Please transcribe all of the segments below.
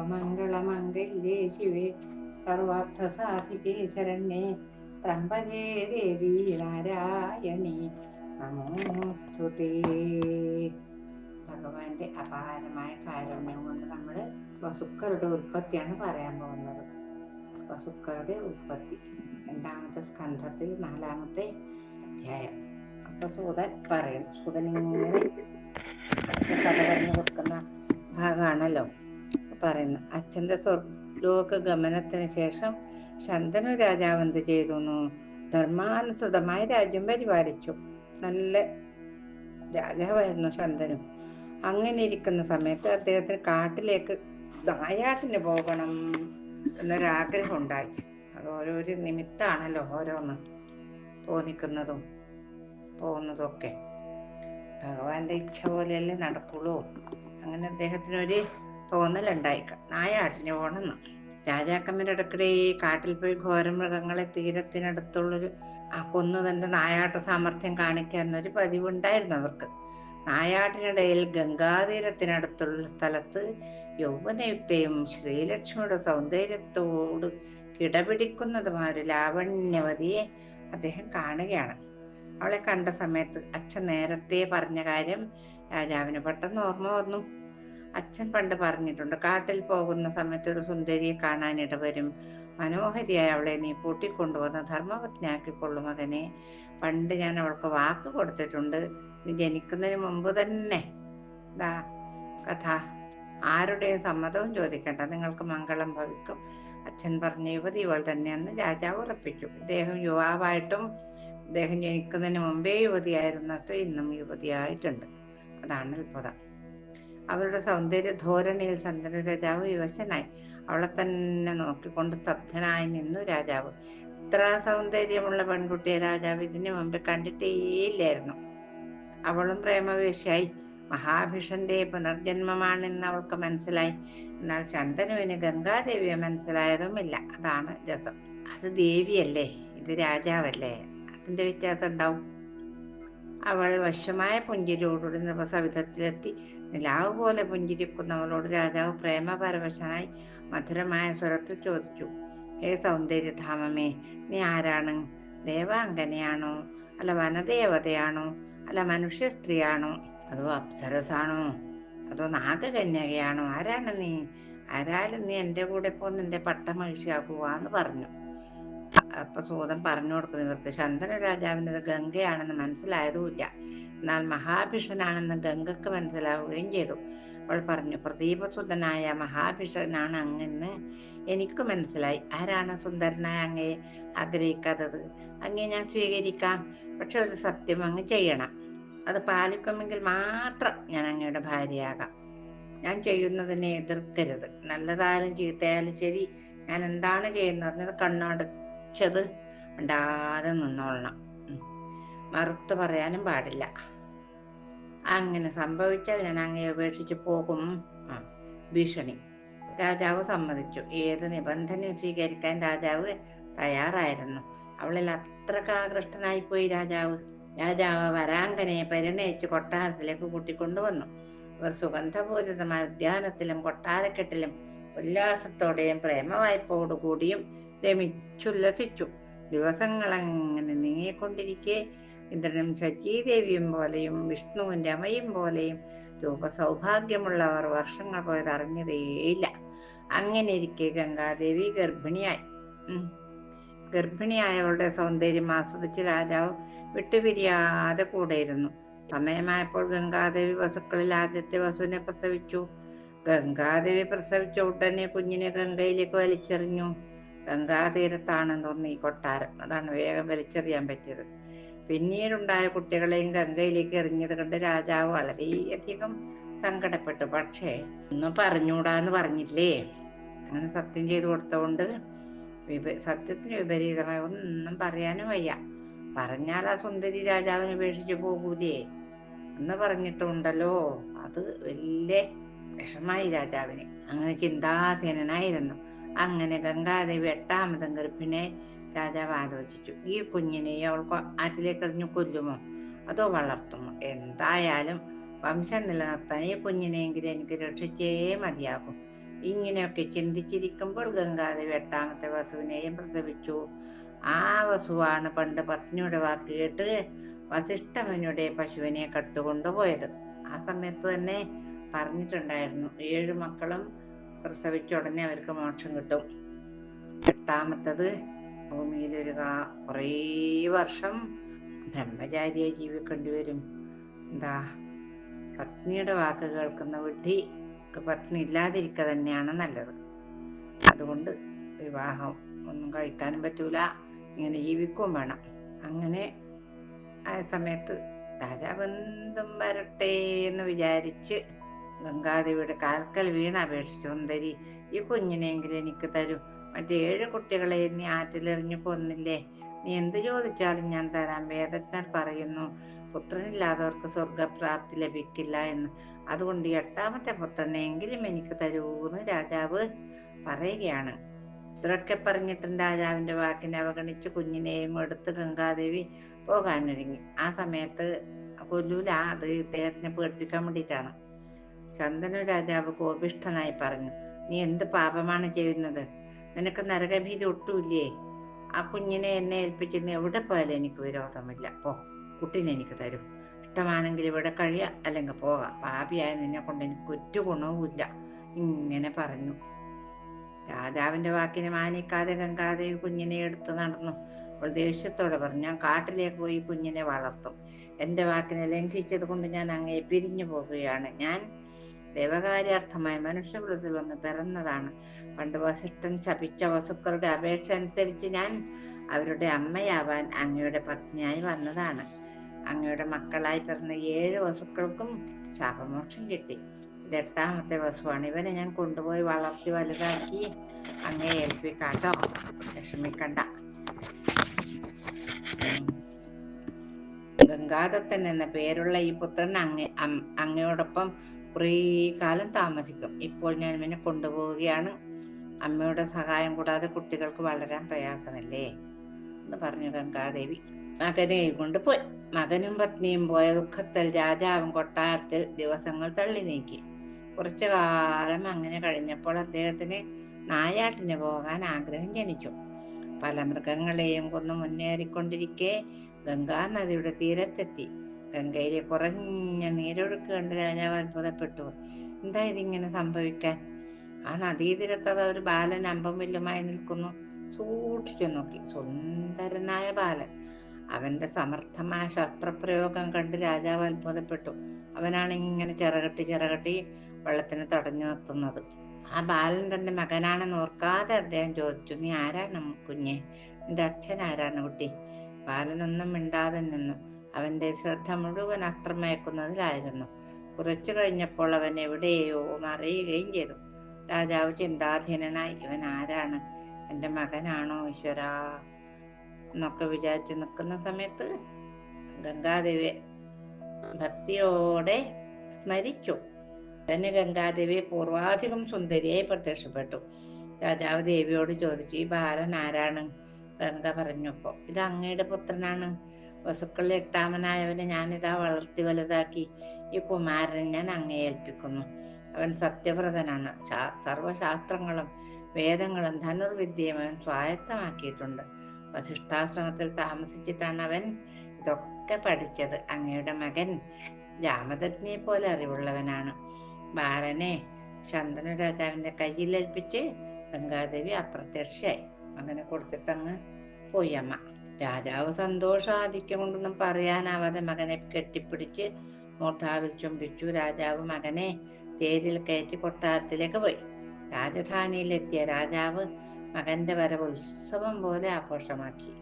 സർവമംഗളമംഗല്യേ ശിവേ സർവാർത്ഥസാധികേ ശരണ്യേ ത്രംബകേ ദേവി നാരായണി നമോസ്തുതേ ഭഗവാന്റെ അപാരമായ കാരുണ്യം കൊണ്ട് നമ്മൾ വസുക്കളുടെ ഉൽപ്പത്തിയാണ് പറയാൻ പോകുന്നത്. വസുക്കളുടെ ഉൽപ്പത്തി. രണ്ടാമത്തെ സ്കന്ധത്തിൽ നാലാമത്തെ അധ്യായം. അപ്പൊ സൂതൻ പറയും. സൂതൻ ഇങ്ങനെ കഥ പറഞ്ഞു കൊടുക്കുന്ന ഭാഗമാണല്ലോ. പറയുന്നത് അച്ഛന്റെ സ്വർലോക ഗമനത്തിന് ശേഷം ശന്തനു രാജാവ് എന്ത് ചെയ്തു ധർമാനുസൃതമായി രാജ്യം പരിപാലിച്ചു. നല്ല രാജാവായിരുന്നു ശന്തനു. അങ്ങനെ ഇരിക്കുന്ന സമയത്ത് അദ്ദേഹത്തിന് കാട്ടിലേക്ക് നായാട്ടിന് പോകണം എന്നൊരാഗ്രഹം ഉണ്ടായി. അത് ഓരോരോ നിമിത്താണല്ലോ ഓരോന്ന് തോന്നിക്കുന്നതും പോകുന്നതും ഒക്കെ ഭഗവാന്റെ ഇച്ഛ പോലെയല്ലേ നടക്കുള്ളൂ. അങ്ങനെ അദ്ദേഹത്തിനൊരു തോന്നലുണ്ടായി നായാട്ടിന് പോണെന്ന്. രാജാക്കന്മാരുടെ ഇടയ്ക്കിടെ ഈ കാട്ടിൽ പോയി ഘോരമൃഗങ്ങളെ തീരത്തിനടുത്തുള്ളൊരു കൊന്നു തന്റെ നായാട്ട സാമർഥ്യം കാണിക്കുക എന്നൊരു പതിവുണ്ടായിരുന്നു അവർക്ക്. നായാട്ടിനിടയിൽ ഗംഗാതീരത്തിനടുത്തുള്ള സ്ഥലത്ത് യൗവനയുക്തയും ശ്രീലക്ഷ്മിയുടെ സൗന്ദര്യത്തോട് കിടപിടിക്കുന്നതുമായ ഒരു ലാവണ്യവതിയെ അദ്ദേഹം കാണുകയാണ്. അവളെ കണ്ട സമയത്ത് അച്ഛൻ നേരത്തെ പറഞ്ഞ കാര്യം രാജാവിന് പെട്ടെന്ന് ഓർമ്മ വന്നു. അച്ഛൻ പണ്ട് പറഞ്ഞിട്ടുണ്ട് കാട്ടിൽ പോകുന്ന സമയത്ത് ഒരു സുന്ദരിയെ കാണാനിട വരും മനോഹരിയായ അവളെ നീ പൂട്ടിക്കൊണ്ടുവന്ന് ധർമ്മപത്നിയാക്കിക്കൊള്ളു മകനെ. പണ്ട് ഞാൻ അവൾക്ക് വാക്ക് കൊടുത്തിട്ടുണ്ട് നീ ജനിക്കുന്നതിന് മുമ്പ് തന്നെ. ദാ കഥ. ആരുടെയും സമ്മതവും ചോദിക്കണ്ട നിങ്ങൾക്ക് മംഗളം ഭവിക്കും. അച്ഛൻ പറഞ്ഞ യുവതി ഇവൾ തന്നെയെന്ന് രാജാവ് ഉറപ്പിച്ചു. ഇദ്ദേഹം യുവാവായിട്ടും ഇദ്ദേഹം ജനിക്കുന്നതിന് മുമ്പേ യുവതിയായിരുന്നിട്ട് ഇന്നും യുവതിയായിട്ടുണ്ട്. അതാണ് അത്ഭുതം. അവരുടെ സൗന്ദര്യ ധോരണിയിൽ ചന്ദ്രൻ രാജാവ് വിവശനായി. അവളെ തന്നെ നോക്കിക്കൊണ്ട് സ്തബ്ധനായി നിന്നു രാജാവ്. ഇത്ര സൗന്ദര്യമുള്ള പെൺകുട്ടിയെ രാജാവ് ഇതിനു മുമ്പ് കണ്ടിട്ടേയില്ലായിരുന്നു. അവളും പ്രേമവേഷിയായി മഹാഭിഷന്റെ പുനർജന്മമാണെന്ന് അവൾക്ക് മനസ്സിലായി. എന്നാൽ ചന്ദനുവിന് ഗംഗാദേവിയെ മനസ്സിലായതുമില്ല. അതാണ് രസം. അത് ദേവിയല്ലേ? ഇത് രാജാവല്ലേ? അതിന്റെ വ്യത്യാസം ഉണ്ടാവും അവൾ വശമായ പുഞ്ചിരിയോടുകൂടി നൃപസവിധത്തിലെത്തി. നിലാവ് പോലെ പുഞ്ചിരിക്കുന്നവളോട് രാജാവ് പ്രേമപരവശനായി മധുരമായ സ്വരത്തിൽ ചോദിച്ചു ഹേ സൗന്ദര്യധാമമേ നീ ആരാണ്? ദേവാംഗനയാണോ അല്ല വനദേവതയാണോ? അല്ല മനുഷ്യ സ്ത്രീയാണോ? അതോ അപ്സരസാണോ? അതോ നാഗകന്യകയാണോ? ആരാണ് നീ? ആരായാലും നീ എന്റെ കൂടെ പോന്ന് എന്റെ പട്ടമഹിഷിയാകുവാന്ന് പറഞ്ഞു. അപ്പൊ സൂതൻ പറഞ്ഞു കൊടുക്കുന്നു ഇവർക്ക് ശന്തന രാജാവിന്റെ ഗംഗയാണെന്ന് മനസ്സിലായതുമില്ല. എന്നാൽ മഹാഭിഷനാണെന്ന് ഗംഗക്ക് മനസ്സിലാവുകയും ചെയ്തു. അവൾ പറഞ്ഞു പ്രദീപസുതനായ മഹാഭിഷനാണ് അങ്ങെന്ന് എനിക്ക് മനസ്സിലായി. ആരാണ് സുന്ദരനായ അങ്ങയെ ആഗ്രഹിക്കാത്തത്. അങ്ങേ ഞാൻ സ്വീകരിക്കാം. പക്ഷെ ഒരു സത്യം അങ്ങ് ചെയ്യണം. അത് പാലിക്കുമെങ്കിൽ മാത്രം ഞാൻ അങ്ങയുടെ ഭാര്യയാകാം. ഞാൻ ചെയ്യുന്നതിനെ എതിർക്കരുത്. നല്ലതായാലും ചീത്തയായാലും ശരി. ഞാൻ എന്താണ് ചെയ്യുന്നത് കണ്ണടച്ചത് ഉണ്ടാതെ നിന്നോളണം. മറുത്തു പറയാനും പാടില്ല. അങ്ങനെ സംഭവിച്ചാൽ ഞാൻ അങ്ങനെ ഉപേക്ഷിച്ച് പോകും. ഭീഷണി. രാജാവ് സമ്മതിച്ചു. ഏത് നിബന്ധനയും സ്വീകരിക്കാൻ രാജാവ് തയ്യാറായിരുന്നു. അവളിൽ അത്രക്കാകൃഷ്ടനായി പോയി രാജാവ്. രാജാവ് വരാങ്കനെ പരിണയിച്ച് കൊട്ടാരത്തിലേക്ക് കൂട്ടിക്കൊണ്ടുവന്നു. ഇവർ സുഗന്ധപൂരിതമായ ഉദ്യാനത്തിലും കൊട്ടാരക്കെട്ടിലും ഉല്ലാസത്തോടെയും പ്രേമവായ്പോടുകൂടിയും രമിച്ചുല്ലസിച്ചു ദിവസങ്ങൾ അങ്ങനെ നീങ്ങിക്കൊണ്ടിരിക്കെ ഇന്ദ്രനും ശചീദേവിയും പോലെയും വിഷ്ണുവും അമ്മയും പോലെയും രൂപസൗഭാഗ്യമുള്ളവർ വർഷങ്ങൾ പോയത് അറിഞ്ഞതേയില്ല അങ്ങനെ ഇരിക്കെ ഗംഗാദേവി ഗർഭിണിയായി. ഗർഭിണിയായവളുടെ സൗന്ദര്യം ആസ്വദിച്ച് രാജാവ് വിട്ടുപിരിയാതെ കൂടെയിരുന്നു. സമയമായപ്പോൾ ഗംഗാദേവി വസുക്കളിൽ ആദ്യത്തെ വസുവിനെ പ്രസവിച്ചു. ഗംഗാദേവി പ്രസവിച്ച ഉടനെ കുഞ്ഞിനെ ഗംഗയിലേക്ക് വലിച്ചെറിഞ്ഞു. ഗംഗാതീരത്താണെന്ന് തോന്നി കൊട്ടാരം. അതാണ് വേഗം വലിച്ചെറിയാൻ പറ്റിയത്. പിന്നീടുണ്ടായ കുട്ടികളെയും ഗംഗയിലേക്ക് എറിഞ്ഞത് കണ്ട് രാജാവ് വളരെയധികം സങ്കടപ്പെട്ടു. പക്ഷേ ഒന്ന് പറഞ്ഞൂടാന്ന് പറഞ്ഞില്ലേ? അങ്ങനെ സത്യം ചെയ്തു കൊടുത്തോണ്ട് വിപ സത്യത്തിന് വിപരീതമായി ഒന്നും പറയാനും വയ്യ. പറഞ്ഞാൽ ആ സുന്ദരി രാജാവിനെ ഉപേക്ഷിച്ച് പോകൂലേ? എന്ന് പറഞ്ഞിട്ടുണ്ടല്ലോ. അത് വലിയ വിഷമായി രാജാവിന്. അങ്ങനെ ചിന്താധീനനായിരുന്നു അങ്ങനെ ഗംഗാദേവി എട്ടാമതും ഗർഭിനെ രാജാവ് ആലോചിച്ചു ഈ കുഞ്ഞിനെ അവൾക്ക് ആറ്റിലേക്ക് എറിഞ്ഞു കൊല്ലുമോ? അതോ വളർത്തുമോ? എന്തായാലും വംശം നിലനിർത്താൻ ഈ കുഞ്ഞിനെയെങ്കിലും എനിക്ക് രക്ഷിച്ചേ മതിയാകും. ഇങ്ങനെയൊക്കെ ചിന്തിച്ചിരിക്കുമ്പോൾ ഗംഗാദേവി എട്ടാമത്തെ വസുവിനെയും പ്രസവിച്ചു. ആ വസുവാണ് പണ്ട് പത്നിയുടെ വാക്ക് കേട്ട് വസിഷ്ഠമനുടെ പശുവിനെ കട്ടുകൊണ്ടുപോയത്. ആ സമയത്ത് തന്നെ പറഞ്ഞിട്ടുണ്ടായിരുന്നു ഏഴ് മക്കളും പ്രസവിച്ച ഉടനെ അവർക്ക് മോക്ഷം കിട്ടും. എട്ടാമത്തത് ഭൂമിയിൽ ഒരു കാ- കുറേ വർഷം ബ്രഹ്മചാരിയായി ജീവിക്കേണ്ടി വരും. എന്താ പത്നിയുടെ വാക്ക് കേൾക്കുന്ന വിഡ്ഢി പത്നി ഇല്ലാതിരിക്കുക തന്നെയാണ് നല്ലത്. അതുകൊണ്ട് വിവാഹം ഒന്നും കഴിക്കാനും പറ്റൂല ഇങ്ങനെ ജീവിക്കുകയും വേണം. അങ്ങനെ ആ സമയത്ത് രാജാബന്ധം വരട്ടെ എന്ന് വിചാരിച്ച് ഗംഗാദേവിയുടെ കാൽക്കൽ വീണ് അപേക്ഷിച്ചു സുന്ദരി ഈ കുഞ്ഞിനെങ്കിലും എനിക്ക് തരൂ. മറ്റേഴ് കുട്ടികളെ നീ ആറ്റിലെറിഞ്ഞു കൊന്നില്ലേ നീ എന്ത് ചോദിച്ചാലും ഞാൻ തരാം. വേദജ്ഞർ പറയുന്നു പുത്രനില്ലാത്തവർക്ക് സ്വർഗപ്രാപ്തി ലഭിക്കില്ല എന്ന്. അതുകൊണ്ട് എട്ടാമത്തെ എട്ടാമത്തെ പുത്രനെങ്കിലും എനിക്ക് തരൂന്ന് രാജാവ് പറയുകയാണ്. ഇത്രയൊക്കെ പറഞ്ഞിട്ടും രാജാവിന്റെ വാക്കിനെ അവഗണിച്ച് കുഞ്ഞിനെയും എടുത്ത് ഗംഗാദേവി പോകാനൊരുങ്ങി. ആ സമയത്ത് കൊല്ലൂല അത് ഇദ്ദേഹത്തിനെ പേടിപ്പിക്കാൻ വേണ്ടിയിട്ടാണ്. ചന്ദന രാജാവ് കോപിഷ്ഠനായി പറഞ്ഞു നീ എന്ത് പാപമാണ് ചെയ്യുന്നത്? നിനക്ക് നരകഭീതി ഒട്ടുമില്ലേ? ആ കുഞ്ഞിനെ എന്നെ ഏൽപ്പിച്ച് എവിടെ പോയാലും എനിക്ക് വിരോധമില്ല. പോ കുട്ടീനെ എനിക്ക് തരും. ഇഷ്ടമാണെങ്കിൽ ഇവിടെ കഴിയ അല്ലെങ്കിൽ പോകാം. പാപിയായ നിന്നെ കൊണ്ട് എനിക്ക് ഒറ്റ ഗുണവുമില്ല. ഇങ്ങനെ പറഞ്ഞു. രാജാവിന്റെ വാക്കിനെ മാനിക്കാതെ ഗംഗാദേവി കുഞ്ഞിനെ എടുത്തു നടന്നു. അവൾ ദേഷ്യത്തോടെ പറഞ്ഞു ഞാൻ കാട്ടിലേക്ക് പോയി കുഞ്ഞിനെ വളർത്തും. എന്റെ വാക്കിനെ ലംഘിച്ചത് കൊണ്ട് ഞാൻ അങ്ങേ പിരിഞ്ഞു പോവുകയാണ്. ഞാൻ ദേവകാര്യാർത്ഥമായ മനുഷ്യകുലത്തിൽ വന്ന് പിറന്നതാണ്. പണ്ട് വസിഷ്ഠൻ ശപിച്ച വസുക്കളുടെ അപേക്ഷ അനുസരിച്ച് ഞാൻ അവരുടെ അമ്മയാവാൻ അങ്ങയുടെ പത്നിയായി വന്നതാണ്. അങ്ങയുടെ മക്കളായി പിറന്ന ഏഴ് വസുക്കൾക്കും ശാപമോക്ഷം കിട്ടി. ഇത് എട്ടാമത്തെ വസുവാണ്. ഇവനെ ഞാൻ കൊണ്ടുപോയി വളർത്തി വലുതാക്കി അങ്ങയെ ഏൽപ്പിക്കാട്ടോ. വിഷമിക്കണ്ട. ഗംഗാദത്തൻ എന്ന പേരുള്ള ഈ പുത്രൻ അങ്ങ അങ്ങയോടൊപ്പം കുറേ കാലം താമസിക്കും. ഇപ്പോൾ ഞാൻ ഇവനെ കൊണ്ടുപോവുകയാണ്. അമ്മയുടെ സഹായം കൂടാതെ കുട്ടികൾക്ക് വളരാൻ പ്രയാസമല്ലേ? എന്ന് പറഞ്ഞു ഗംഗാദേവി. മകനെ കൊണ്ടുപോയി മകനും പത്നിയും പോയ ദുഃഖത്തിൽ രാജാവും കൊട്ടാരത്തിൽ ദിവസങ്ങൾ തള്ളി നീക്കി. കുറച്ചു കാലം അങ്ങനെ കഴിഞ്ഞപ്പോൾ അദ്ദേഹത്തിന് നായാട്ടിന് പോകാൻ ആഗ്രഹം ജനിച്ചു. പല മൃഗങ്ങളെയും കൊന്നു മുന്നേറിക്കൊണ്ടിരിക്കെ ഗംഗാ നദിയുടെ തീരത്തെത്തി. ഗംഗയിലെ കുറഞ്ഞ നീരൊഴുക്ക് കണ്ട് രാജാവ് അത്ഭുതപ്പെട്ടു. എന്താ ഇതിങ്ങനെ സംഭവിക്കാൻ? ആ നദീതീരത്ത് ഒരു ബാലൻ അമ്പം വില്ലുമായി നിൽക്കുന്നു. സൂക്ഷിച്ചു നോക്കി. സുന്ദരനായ ബാലൻ. അവന്റെ സമർത്ഥമായ ശസ്ത്രപ്രയോഗം കണ്ട് രാജാവ് അത്ഭുതപ്പെട്ടു. അവനാണ് ഇങ്ങനെ ചിറകട്ടി ചിറകട്ടി വെള്ളത്തിന് തടഞ്ഞു നിർത്തുന്നത്. ആ ബാലൻ തന്റെ മകനാണെന്ന് ഓർക്കാതെ അദ്ദേഹം ചോദിച്ചു നീ ആരാണ് കുഞ്ഞെ? നിന്റെ അച്ഛൻ ആരാണ് കുട്ടി? ബാലനൊന്നും മിണ്ടാതെ നിന്നു. അവന്റെ ശ്രദ്ധ മുഴുവൻ അസ്ത്രമയക്കുന്നതിലായിരുന്നു. കുറച്ചു കഴിഞ്ഞപ്പോൾ അവൻ എവിടെയോ മറിയുകയും ചെയ്തു. രാജാവ് ചിന്താധീനനായി. ഇവൻ ആരാണ്? എന്റെ മകനാണോ ഈശ്വരാ? എന്നൊക്കെ വിചാരിച്ച് നിൽക്കുന്ന സമയത്ത് ഗംഗാദേവി ഭക്തിയോടെ സ്മരിച്ചു. തന്നെ ഗംഗാദേവി പൂർവാധികം സുന്ദരിയായി പ്രത്യക്ഷപ്പെട്ടു. രാജാവ് ദേവിയോട് ചോദിച്ചു ഈ ബാലൻ ആരാണ്? ഗംഗ പറഞ്ഞപ്പോ ഇത് അങ്ങയുടെ പുത്രനാണ്. വസുക്കളിൽ എട്ടാമനായവനെ ഞാനിതാ വളർത്തി വലുതാക്കി. ഈ കുമാരനെ ഞാൻ അങ്ങയെ ഏൽപ്പിക്കുന്നു അവൻ സത്യവ്രതനാണ്. സർവശാസ്ത്രങ്ങളും വേദങ്ങളും ധനുർവിദ്യയും അവൻ സ്വായത്തമാക്കിയിട്ടുണ്ട്. വസിഷ്ഠാശ്രമത്തിൽ താമസിച്ചിട്ടാണ് അവൻ ഇതൊക്കെ പഠിച്ചത്. അങ്ങയുടെ മകൻ രാമദഗ്നിയെ പോലെ അറിവുള്ളവനാണ്. ബാലനെ ശന്തനു രാജാവിന്റെ കയ്യിലേൽപ്പിച്ച് ഗംഗാദേവി അപ്രത്യക്ഷയായി. അങ്ങനെ കൊടുത്തിട്ടങ്ങ് പോയി അമ്മ. രാജാവ് സന്തോഷാധിക്യം കൊണ്ടൊന്നും പറയാനാവാതെ മകനെ കെട്ടിപ്പിടിച്ച് മൂർധാവിൽ ചുംബിച്ചു. രാജാവ് മകനെ തേരിൽ കയറ്റി കൊട്ടാരത്തിലേക്ക് പോയി. രാജധാനിയിലെത്തിയ രാജാവ് മകന്റെ വരവ് ഉത്സവം പോലെ ആഘോഷമാക്കി.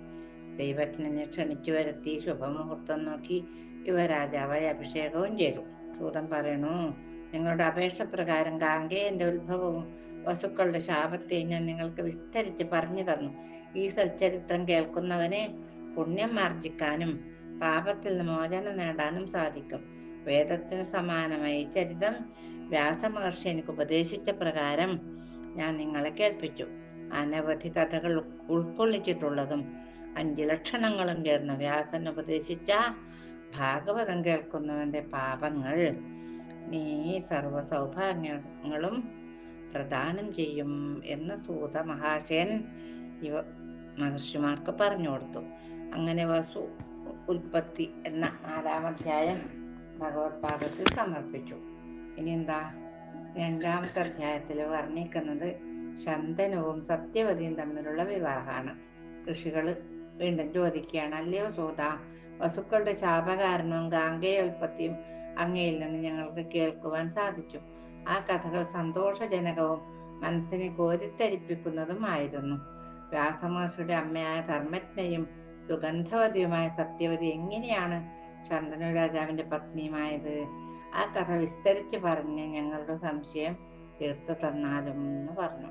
ദൈവജ്ഞനെ ക്ഷണിച്ചു വരുത്തി ശുഭമുഹൂർത്തം നോക്കി യുവരാജാവായി അഭിഷേകവും ചെയ്തു. സൂതൻ പറയണു നിങ്ങളുടെ അപേക്ഷ പ്രകാരം ഗാംഗേയന്റെ ഉത്ഭവവും വസുക്കളുടെ ശാപത്തെയും ഞാൻ നിങ്ങൾക്ക് വിസ്തരിച്ച് പറഞ്ഞു തന്നു. ഈ സച്ചരിത്രം കേൾക്കുന്നവനെ പുണ്യം ആർജിക്കാനും പാപത്തിൽ മോചനം നേടാനും സാധിക്കും. വേദത്തിന് സമാനമായി ചരിതം വ്യാസമഹർഷി എനിക്ക് ഉപദേശിച്ച പ്രകാരം ഞാൻ നിങ്ങളെ കേൾപ്പിച്ചു. അനവധി കഥകൾ ഉൾക്കൊള്ളിച്ചിട്ടുള്ളതും അഞ്ച് ലക്ഷണങ്ങളും ചേർന്ന വ്യാസൻ ഉപദേശിച്ച ഭാഗവതം കേൾക്കുന്നവന്റെ പാപങ്ങൾ നീ സർവ സൗഭാഗ്യങ്ങളും പ്രദാനം ചെയ്യും എന്ന് സൂത മഹാശയൻ ഇവ മഹർഷിമാർക്ക് പറഞ്ഞു കൊടുത്തു. അങ്ങനെ വസു ഉൽപ്പത്തി എന്ന നാലാമധ്യായം ഭഗവത് പാദത്തിൽ സമർപ്പിച്ചു. ഇനി എന്താ രണ്ടാമത്തെ അധ്യായത്തിൽ വർണിക്കുന്നത് ശന്തനുവും സത്യവതിയും തമ്മിലുള്ള വിവാഹമാണ്. ഋഷികൾ വീണ്ടും ചോദിക്കുകയാണ് അല്ലയോ സൂത വസുക്കളുടെ ശാപകാരണവും ഗാംഗേയോൽപ്പത്തിയും അങ്ങയിൽ നിന്ന് ഞങ്ങൾക്ക് കേൾക്കുവാൻ സാധിച്ചു. ആ കഥകൾ സന്തോഷജനകവും മനസ്സിനെ കോരിത്തരിപ്പിക്കുന്നതുമായിരുന്നു വ്യാസമഹർഷിയുടെ അമ്മയായ ധർമ്മജ്ഞയും സുഗന്ധവതിയുമായ സത്യവതി എങ്ങനെയാണ് ശന്തനു രാജാവിന്റെ പത്നിയുമായത്? ആ കഥ വിസ്തരിച്ച് പറഞ്ഞ് ഞങ്ങളുടെ സംശയം തീർത്തു തന്നാലും എന്ന് പറഞ്ഞു.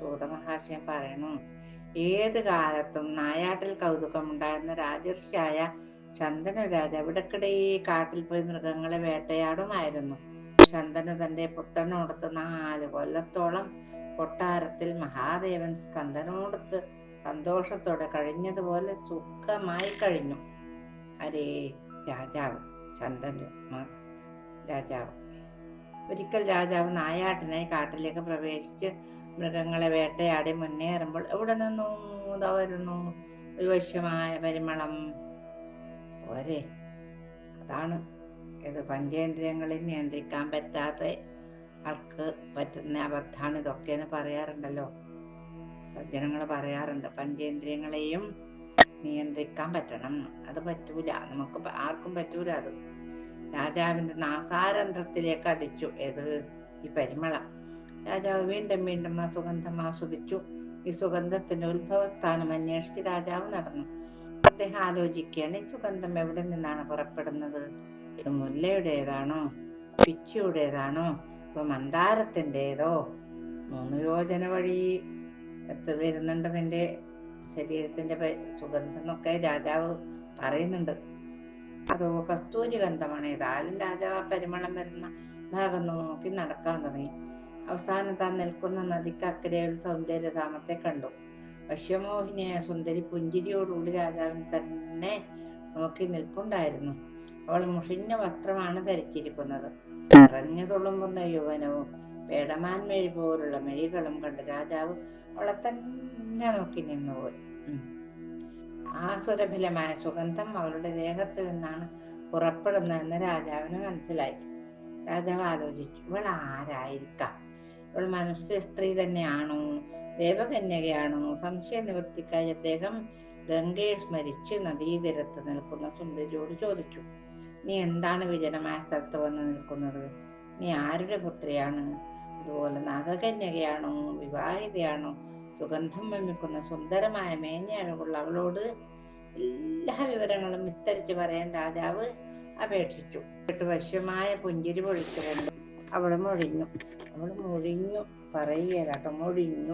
സൂതമഹാശയം പറയണു ഏത് കാലത്തും നായാട്ടിൽ കൗതുകമുണ്ടായിരുന്ന രാജർഷിയായ ചന്ദനു രാജാവ് ഇടക്കിടെ ഈ കാട്ടിൽ പോയി മൃഗങ്ങളെ വേട്ടയാടുമായിരുന്നു. ചന്ദനു തന്റെ പുത്രനോടത്ത് നാല് കൊല്ലത്തോളം കൊട്ടാരത്തിൽ മഹാദേവൻ സ്കന്ദനോടത്ത് സന്തോഷത്തോടെ കഴിഞ്ഞതുപോലെ സുഖമായി കഴിഞ്ഞു. അരേ രാജാവ് ചന്ദനു രാജാവ്. ഒരിക്കൽ രാജാവ് നായാട്ടിനായി കാട്ടിലേക്ക് പ്രവേശിച്ച് മൃഗങ്ങളെ വേട്ടയാടി മുന്നേറുമ്പോൾ എവിടെ നിന്നു? ഇതാ വരുന്നു. ഒരു വശ്യമായ പരിമളം. ഒരേ അതാണ് ഇത് പഞ്ചേന്ദ്രിയങ്ങളിൽ നിയന്ത്രിക്കാൻ പറ്റാത്ത ആൾക്ക് പറ്റുന്ന അബദ്ധാണ് ഇതൊക്കെ എന്ന് പറയാറുണ്ടല്ലോ. സജ്ജനങ്ങൾ പറയാറുണ്ട് പഞ്ചേന്ദ്രിയങ്ങളെയും നിയന്ത്രിക്കാൻ പറ്റണം. അത് പറ്റൂല. നമുക്ക് ആർക്കും പറ്റൂല അത്. രാജാവിന്റെ നാസാരന്ധ്രത്തിലേക്ക് അടിച്ചു. ഏത്? ഈ പരിമളം. രാജാവ് വീണ്ടും വീണ്ടും ആ സുഗന്ധം ആസ്വദിച്ചു. ഈ സുഗന്ധത്തിന്റെ ഉത്ഭവസ്ഥാനം അന്വേഷിച്ച് രാജാവ് നടന്നു. അദ്ദേഹം ആലോചിക്കുകയാണ് ഈ സുഗന്ധം എവിടെ നിന്നാണ് പുറപ്പെടുന്നത്? ഇത് മുല്ലയുടേതാണോ? പിച്ചിയുടേതാണോ? ഇപ്പൊ മന്ദാരത്തിന്റെതോ? മൂന്ന് യോജന വഴി എത്ത് വരുന്നുണ്ട് നിന്റെ ശരീരത്തിന്റെ സുഗന്ധം എന്നൊക്കെ രാജാവ് പറയുന്നുണ്ട്. അതോ കസ്തൂരി ഗന്ധമാണ് ഏതായാലും രാജാവ് ആ പരിമളം വരുന്ന ഭാഗം നോക്കി നടക്കാൻ തുടങ്ങി. അവസാനം താൻ നിൽക്കുന്ന നദിക്ക് അക്കരയുടെ സൗന്ദര്യധാമത്തെ കണ്ടു. വശ്യമോഹിനിയായ സുന്ദരി പുഞ്ചിരിയോടുകൂടി രാജാവിന് തന്നെ നോക്കി നിൽപ്പുണ്ടായിരുന്നു. അവൾ മുഷിഞ്ഞ വസ്ത്രമാണ് ധരിച്ചിരിക്കുന്നത്. നിറഞ്ഞു തുളുമ്പുന്ന യുവനവും പേടമാൻ മെഴി പോലുള്ള മെഴികളും കണ്ട് രാജാവ് അവളെ തന്നെ നോക്കി നിന്നുപോയി. ആ സുരഭിലമായ സുഗന്ധം അവളുടെ ദേഹത്ത് നിന്നാണ് പുറപ്പെടുന്നതെന്ന് രാജാവിന് മനസ്സിലായി. രാജാവ് ആലോചിച്ചു ഇവൾ ആരായിരിക്കാം? ഇവൾ മനുഷ്യ സ്ത്രീ തന്നെയാണോ? ദേവകന്യകയാണോ? സംശയ നിവൃത്തിക്കായി അദ്ദേഹം ഗംഗയെ സ്മരിച്ച് നദീതീരത്ത് നിൽക്കുന്ന സുന്ദരിയോട് ചോദിച്ചു നീ എന്താണ് വിജനമായ സ്ഥലത്ത് വന്ന് നിൽക്കുന്നത്? നീ ആരുടെ പുത്രിയാണ്? അതുപോലെ നാഗകന്യകയാണോ? വിവാഹിതയാണോ? സുഗന്ധം വമിക്കുന്ന സുന്ദരമായ മേഞ്ഞഴകുള്ള അവളോട് എല്ലാ വിവരങ്ങളും വിസ്തരിച്ച് പറയാൻ രാജാവ് അപേക്ഷിച്ചു. എട്ട് വശ്യമായ പുഞ്ചിരി പൊഴിച്ചുകൊണ്ട് അവൾ മൊഴിഞ്ഞു. അവൾ മൊഴിഞ്ഞു. പറയുകയല്ലാട്ടോ മൊഴിഞ്ഞു.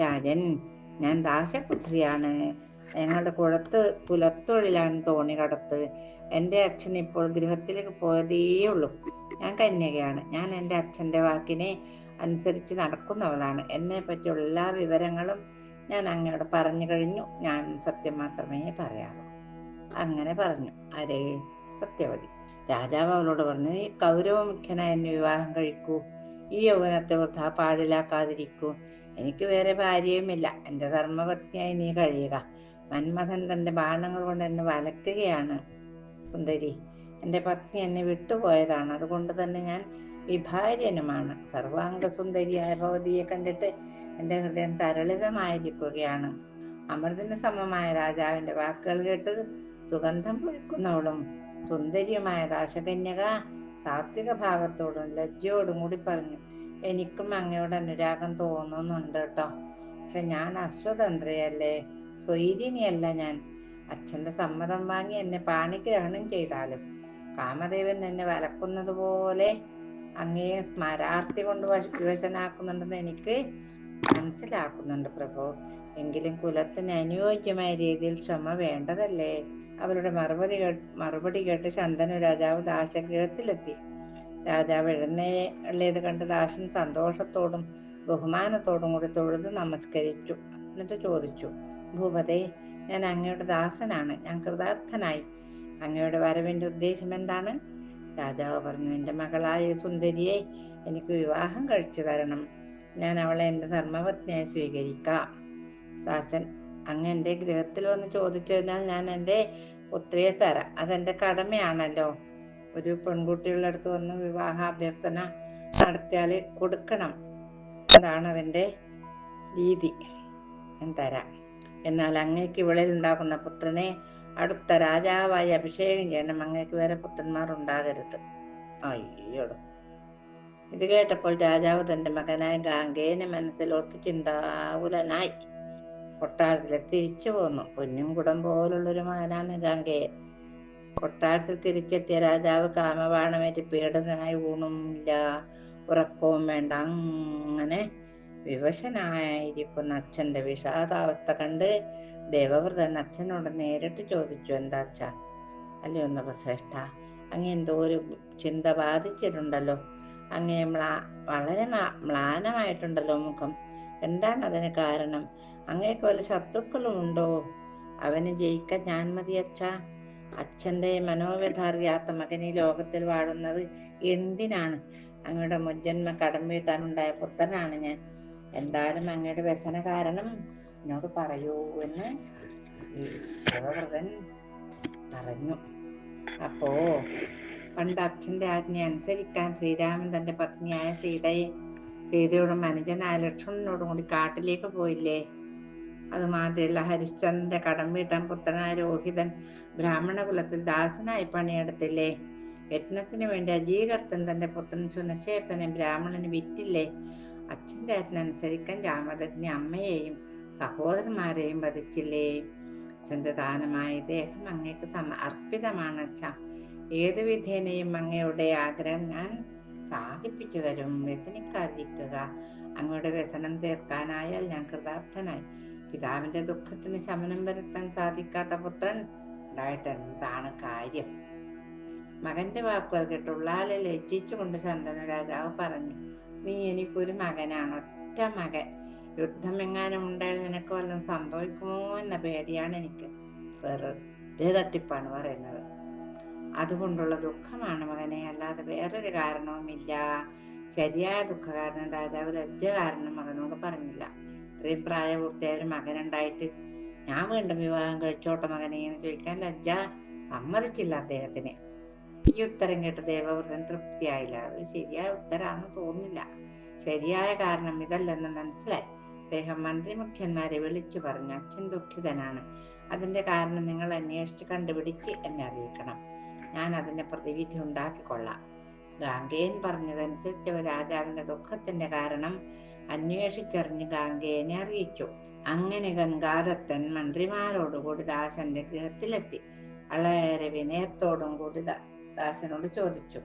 രാജൻ ഞാൻ ദാശപുത്രിയാണ് ഞങ്ങളുടെ കുളത്ത് കുലത്തൊഴിലാണ് തോണി കടത്ത്. എന്റെ അച്ഛൻ ഇപ്പോൾ ഗൃഹത്തിലേക്ക് പോയതേ ഉള്ളൂ ഞാൻ കന്യകയാണ്. ഞാൻ എന്റെ അച്ഛന്റെ വാക്കിനെ അനുസരിച്ച് നടക്കുന്നവളാണ്. എന്നെ പറ്റിയുള്ള എല്ലാ വിവരങ്ങളും ഞാൻ അങ്ങയോട് പറഞ്ഞു കഴിഞ്ഞു. ഞാൻ സത്യം മാത്രമേ പറയാറൂ അങ്ങനെ പറഞ്ഞു. ആരേ സത്യവതി രാജാവ് അവളോട് പറഞ്ഞു നീ കൗരവമുഖ്യനായ എന്നെ വിവാഹം കഴിക്കൂ. ഈ യൗവനത്തെ വൃദ്ധ പാടിലാക്കാതിരിക്കൂ. എനിക്ക് വേറെ ഭാര്യയുമില്ല. എന്റെ ധർമ്മപത്നിയായി നീ കഴിയുക. മന്മഥൻ തന്റെ ബാണങ്ങൾ കൊണ്ട് എന്നെ വലക്കുകയാണ്. സുന്ദരി എന്റെ പത്നി എന്നെ വിട്ടുപോയതാണ്. അതുകൊണ്ട് തന്നെ ഞാൻ വിഭാര്യനുമാണ്. സർവാംഗസുന്ദരിയായ ഭവതിയെ കണ്ടിട്ട് എന്റെ ഹൃദയം തരളിതമായിരിക്കുകയാണ്. അമൃതിന് സമമായ രാജാവിന്റെ വാക്കുകൾ കേട്ട് സുഗന്ധം പൊഴിക്കുന്നവളും സുന്ദരിയുമായ ദാശകന്യക സാത്വിക ഭാവത്തോടും ലജ്ജയോടും കൂടി പറഞ്ഞു എനിക്കും അങ്ങയോട് അനുരാഗം തോന്നുന്നുണ്ട് കേട്ടോ. പക്ഷെ ഞാൻ അശ്വതന്ത്രയല്ലേ? സ്വൈരിണിയല്ല ഞാൻ. അച്ഛന്റെ സമ്മതം വാങ്ങി എന്നെ പാണിഗ്രഹണം ചെയ്താലും കാമദേവൻ എന്നെ വലക്കുന്നത് പോലെ അങ്ങയെ സ്മരാർത്ഥി കൊണ്ട് വശ- വിവശനാക്കുന്നുണ്ടെന്ന് എനിക്ക് മനസ്സിലാക്കുന്നുണ്ട് പ്രഭു. എങ്കിലും കുലത്തിന് അനുയോജ്യമായ രീതിയിൽ ക്ഷമ വേണ്ടതല്ലേ? അവരുടെ മറുപടി മറുപടി കേട്ട് ശന്തനു രാജാവ് ദാശഗൃഹത്തിലെത്തി. രാജാവ് എഴുന്നേളിയത് കണ്ട് ദാശൻ സന്തോഷത്തോടും ബഹുമാനത്തോടും കൂടി തൊഴുത് നമസ്കരിച്ചു. എന്നിട്ട് ചോദിച്ചു ഭൂപതേ ഞാൻ അങ്ങയുടെ ദാസനാണ്. ഞാൻ കൃതാർത്ഥനായി. അങ്ങയുടെ വരവിന്റെ ഉദ്ദേശം എന്താണ്? രാജാവ് പറഞ്ഞു എന്റെ മകളായ സുന്ദരിയെ എനിക്ക് വിവാഹം കഴിച്ചു തരണം. ഞാൻ അവളെ എന്റെ ധർമ്മപത്നിയായി സ്വീകരിക്കാം. ദാസൻ അങ്ങ് എന്റെ ഗൃഹത്തിൽ വന്ന് ചോദിച്ചതിനാൽ ഞാൻ എന്റെ പുത്രിയെ തരാം. അതെന്റെ കടമയാണല്ലോ. ഒരു പെൺകുട്ടികളുടെ അടുത്ത് വന്ന് വിവാഹ അഭ്യർത്ഥന നടത്തിയാൽ കൊടുക്കണം. അതാണ് അതിന്റെ രീതി. ഞാൻ തരാം. എന്നാൽ അങ്ങേക്ക് ഇവളിൽ ഉണ്ടാകുന്ന പുത്രനെ അടുത്ത രാജാവായി അഭിഷേകം ചെയ്യണം. അങ്ങേക്ക് വേറെ പുത്രന്മാർ ഉണ്ടാകരുത് അയ്യോ ഇത് കേട്ടപ്പോൾ രാജാവ് തന്റെ മകനായ ഗാംഗേനെ മനസ്സിലോർത്ത് ചിന്താകുലനായി. കൊട്ടാരത്തിലേക്ക് തിരിച്ചു പോന്നു. പൊന്നും കുടം പോലുള്ളൊരു മകനാണ് ഗാംഗേയൻ. കൊട്ടാരത്തിൽ തിരിച്ചെത്തിയ രാജാവ് കാമബാണമേറ്റ് പീഡിതനായി ഊണുമില്ല ഉറക്കവും വേണ്ട. അങ്ങനെ വിവശനായിരിക്കുന്ന അച്ഛന്റെ വിഷാദാവസ്ഥ കണ്ട് ദേവവ്രതൻ അച്ഛനോട് നേരിട്ട് ചോദിച്ചു എന്താ അച്ഛ? അല്ലേ ഒന്ന് അങ്ങ് എന്തോ ഒരു ചിന്ത ബാധിച്ചിട്ടുണ്ടല്ലോ. അങ്ങേ മ്ലാ വളരെ മ്ലാ- മ്ലാനമായിട്ടുണ്ടല്ലോ മുഖം. എന്താണ് അതിന് കാരണം? അങ്ങേക്ക് വല്ല ശത്രുക്കളും ഉണ്ടോ? അവന് ജയിക്കാൻ ഞാൻ മതി അച്ഛ. അച്ഛന്റെ മനോവ്യഥ അറിയാത്ത ലോകത്തിൽ വാഴുന്നത് എന്തിനാണ്? അങ്ങയുടെ മുജ്ജന്മ കടം വീട്ടാനുണ്ടായ പുത്രനാണ് ഞാൻ. എന്തായാലും അങ്ങയുടെ വ്യസന കാരണം എന്നോട് പറയൂ എന്ന് ഈ പറഞ്ഞു. അപ്പോ പണ്ട് അച്ഛന്റെ ആജ്ഞ അനുസരിക്കാൻ ശ്രീരാമൻ തന്റെ പത്നിയായ സീതയെ സീതയുടെ അനുജനായ ലക്ഷ്മണനോടും കൂടി കാട്ടിലേക്ക് പോയില്ലേ? അതുമാതിരിയുള്ള ഹരിശ്ചന്ദ്രന്റെ കടം വീട്ടാൻ പുത്രനായ രോഹിതൻ ബ്രാഹ്മണ കുലത്തിൽ ദാസനായി പണിയെടുത്തില്ലേ? യജ്ഞത്തിന് വേണ്ടി അജീകർത്തൻ തന്റെ പുത്രൻ സുനശേപ്പനെ ബ്രാഹ്മണന് വിറ്റില്ലേ? അച്ഛന്റെ ആജ്ഞനുസരിക്കാൻ ജാമദഗ്നി അമ്മയെയും സഹോദരന്മാരെയും വധിച്ചില്ലേ? ചന്ദ്രദാനമായ ദേഹം അങ്ങേക്ക് സമ അർപ്പിതമാണ് അച്ഛ ഏത് വിധേനയും അങ്ങയുടെ ആഗ്രഹം ഞാൻ സാധിപ്പിച്ചു തരും വ്യസനിക്കാതിരിക്കുക. അങ്ങയുടെ വ്യസനം തീർക്കാനായാൽ ഞാൻ കൃതാർത്ഥനായി. പിതാവിന്റെ ദുഃഖത്തിന് ശമനം വരുത്താൻ സാധിക്കാത്ത പുത്രൻ ഉണ്ടായിട്ട് എന്താണ് കാര്യം? മകന്റെ വാക്കുകൾ കേട്ട് ഉള്ളാലെ ലജ്ജിച്ചുകൊണ്ട് ശന്തനു രാജാവ് പറഞ്ഞു. നീ എനിക്ക് എനിക്കൊരു മകനാണ് ഒറ്റ മകൻ. യുദ്ധം എങ്ങാനും ഉണ്ടായാൽ നിനക്ക് വല്ലതും സംഭവിക്കുമോ എന്ന പേടിയാണ് എനിക്ക്. വെറുതെ തട്ടിപ്പാണ് പറയുന്നത്. അതുകൊണ്ടുള്ള ദുഃഖമാണ് മകനെ. അല്ലാതെ വേറൊരു കാരണവുമില്ല. ശരിയായ ദുഃഖകാരണം രാജാവ് ലജ്ജ കാരണം മകനോട് പറഞ്ഞില്ല. ഇത്രയും പ്രായപൂർത്തിയായ ഒരു മകനുണ്ടായിട്ട് ഞാൻ വീണ്ടും വിവാഹം കഴിച്ചോട്ടെ മകനെ എന്ന് ചോദിക്കാൻ ലജ്ജ സമ്മതിച്ചില്ല അദ്ദേഹത്തിന്. ഈ ഉത്തരം കേട്ട ദേവവ്രതൻ തൃപ്തിയായില്ല. അത് ശരിയായ ഉത്തരാന്ന് തോന്നില്ല ശരിയായ കാരണം ഇതല്ലെന്ന് മനസ്സിലായി. അദ്ദേഹം മന്ത്രിമുഖ്യന്മാരെ വിളിച്ചു പറഞ്ഞു അച്ഛൻ ദുഃഖിതനാണ്. അതിന്റെ കാരണം നിങ്ങൾ അന്വേഷിച്ച് കണ്ടുപിടിച്ച് എന്നെ അറിയിക്കണം. ഞാൻ അതിന്റെ പ്രതിവിധി ഉണ്ടാക്കിക്കൊള്ളാം. ഗാംഗേയൻ പറഞ്ഞതനുസരിച്ച് രാജാവിന്റെ ദുഃഖത്തിന്റെ കാരണം അന്വേഷിച്ചറിഞ്ഞ് ഗാംഗേയനെ അറിയിച്ചു. അങ്ങനെ ഗംഗാദത്തൻ മന്ത്രിമാരോടുകൂടി ദാസന്റെ ഗൃഹത്തിലെത്തി. വളരെ വിനയത്തോടും കൂടി ദാസനോട് ചോദിച്ചു.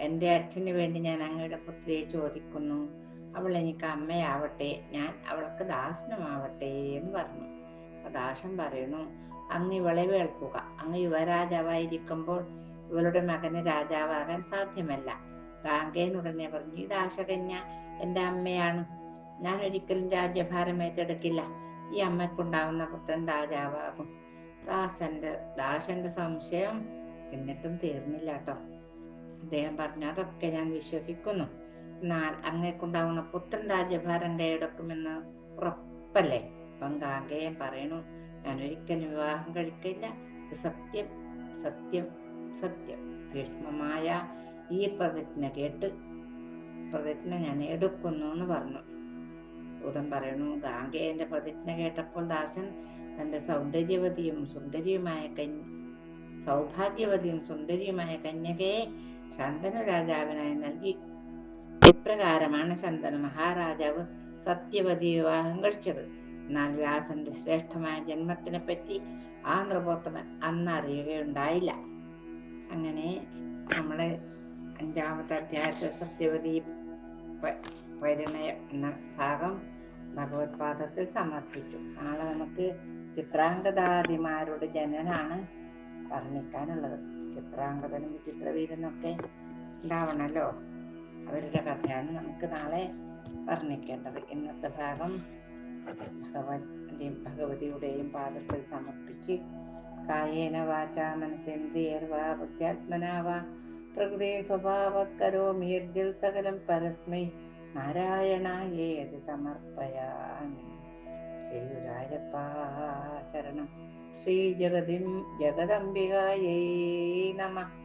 എന്റെ അച്ഛന് വേണ്ടി ഞാൻ അങ്ങയുടെ പുത്രിയെ ചോദിക്കുന്നു. അവൾ എനിക്ക് അമ്മയാവട്ടെ ഞാൻ അവൾക്ക് ദാസനുമാവട്ടെ എന്ന് പറഞ്ഞു. അപ്പൊ ദാസൻ പറയുന്നു അങ്ങ് ഇവളെ വേൾക്കുക. അങ്ങ് യുവരാജാവായിരിക്കുമ്പോൾ ഇവളുടെ മകന് രാജാവാകാൻ സാധ്യമല്ല. ഗാംഗേൻ ഉടനെ പറഞ്ഞു ഈ ദാശകന്യ എന്റെ അമ്മയാണ്. ഞാൻ ഒരിക്കലും രാജ്യഭാരം ഏറ്റെടുക്കില്ല. ഈ അമ്മയ്ക്കുണ്ടാവുന്ന പുത്രൻ രാജാവാകും. ദാസന്റെ ദാസന്റെ സംശയം എന്നിട്ടും തീർന്നില്ല കേട്ടോ അദ്ദേഹം പറഞ്ഞു അതൊക്കെ ഞാൻ വിശ്വസിക്കുന്നു. എന്നാൽ അങ്ങേക്കുണ്ടാവുന്ന പുത്രൻ രാജ്യഭാരം കൈയടക്കുമെന്ന് ഉറപ്പല്ലേ? അപ്പം ഗാംഗേയൻ പറയണു ഞാൻ ഒരിക്കലും വിവാഹം കഴിക്കില്ല. സത്യം സത്യം സത്യം. ഭീഷ്മമായ ഈ പ്രതിജ്ഞ കേട്ട് പ്രതിജ്ഞ ഞാൻ എടുക്കുന്നു എന്ന് പറഞ്ഞു. ഭൂതം പറയണു ഗാംഗേയന്റെ പ്രതിജ്ഞ കേട്ടപ്പോൾ ദാസൻ തന്റെ സൗന്ദര്യവതിയും സുന്ദരിയുമായ കന്യ സൗഭാഗ്യവതിയും സുന്ദരിയുമായ കന്യകയെ ശന്തനു രാജാവിനായി നൽകി. ഇപ്രകാരമാണ് ശന്തനു മഹാരാജാവ് സത്യവതി വിവാഹം കഴിച്ചത്. എന്നാൽ വ്യാസന്റെ ശ്രേഷ്ഠമായ ജന്മത്തിനെ പറ്റി ആ നൃപോത്തമൻ അന്ന് അറിയുകയുണ്ടായില്ല. അങ്ങനെ നമ്മുടെ അഞ്ചാമത്തെ അധ്യായത്തെ സത്യവതി പരിണയം എന്ന ഭാഗം ഭഗവത്പാദത്തിൽ സമർപ്പിച്ചു. നാളെ നമുക്ക് ചിത്രാംഗദാദിമാരുടെ ജനനാണ് വർണിക്കാനുള്ളത് ചിത്രാംഗതനും വിചിത്രവീരനൊക്കെ ഉണ്ടാവണല്ലോ. അവരുടെ കഥയാണ് നമുക്ക് നാളെ വർണിക്കേണ്ടത്. ഇന്നത്തെ ഭാഗം ഭഗവന്റെയും ഭഗവതിയുടെയും പാദത്തിൽ സമർപ്പിച്ച് കായേന വാച മനസ്സേന്ദ്രിയർവാ ബുദ്ധ്യാത്മനാ വാ പ്രകൃതി സ്വഭാവക്കരോമി യദ്ദിൽ സകലം പരസ്മൈ നാരായണായേത് ശ്രീഗുരായപ്പ ശരണം. ശ്രീ ജഗതിം ജഗദംബികായൈ നമ.